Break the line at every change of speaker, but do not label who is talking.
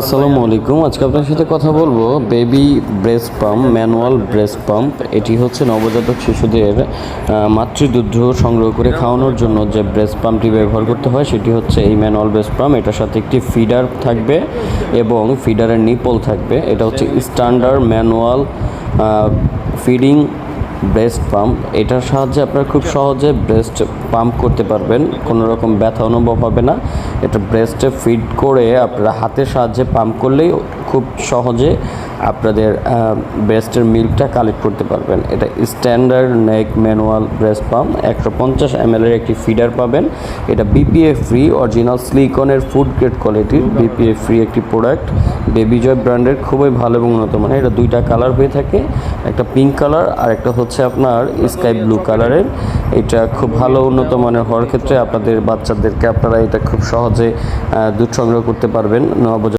আসসালামু আলাইকুম। আজকে আপনার সাথে কথা বলব। Baby breast pump manual breast pump এটি হচ্ছে নবজাতক শিশুদের মাতৃদুগ্ধ সংগ্রহ করে খাওয়ানোর জন্য যে ব্রেস্ট পাম্পটি ব্যবহার করতে হয়, সেটি হচ্ছে এই ম্যানুয়াল ব্রেস্ট পাম্প এটার সাথে একটি ফিডার থাকবে এবং ফিডারের নিপল থাকবে। এটা হচ্ছে standard manual feeding breast pump এটার সাহায্যে আপনারা খুব সহজে ব্রেস্ট পাম্প করতে পারবেন। কোনো রকম ব্যথা অনুভব হবে না। এটা ব্রেস্টে ফিড করে আপনারা হাতের সাহায্যে পাম্প করলেই খুব সহজে আপনাদের ব্রেস্টের মিল্কটা কালেক্ট করতে পারবেন। এটা standard neck manual breast pump একশো পঞ্চাশ এম এর একটি ফিডার পাবেন। এটা বিপিএ ফ্রি অরিজিনাল স্লিকনের ফুড গ্রেড কোয়ালিটির বিপিএ ফ্রি একটি প্রোডাক্ট বেবি জয় ব্র্যান্ডের খুবই ভালো এবং উন্নত মানের। এটা দুইটা কালার হয়ে থাকে, একটা পিঙ্ক কালার আর একটা হচ্ছে আপনার স্কাই ব্লু কালারের এটা খুব ভালো উন্নত মানের হওয়ার ক্ষেত্রে আপনাদের বাচ্চাদেরকে আপনারা এটা খুব সহজে দুধ সংগ্রহ করতে পারবেন। নবজাতক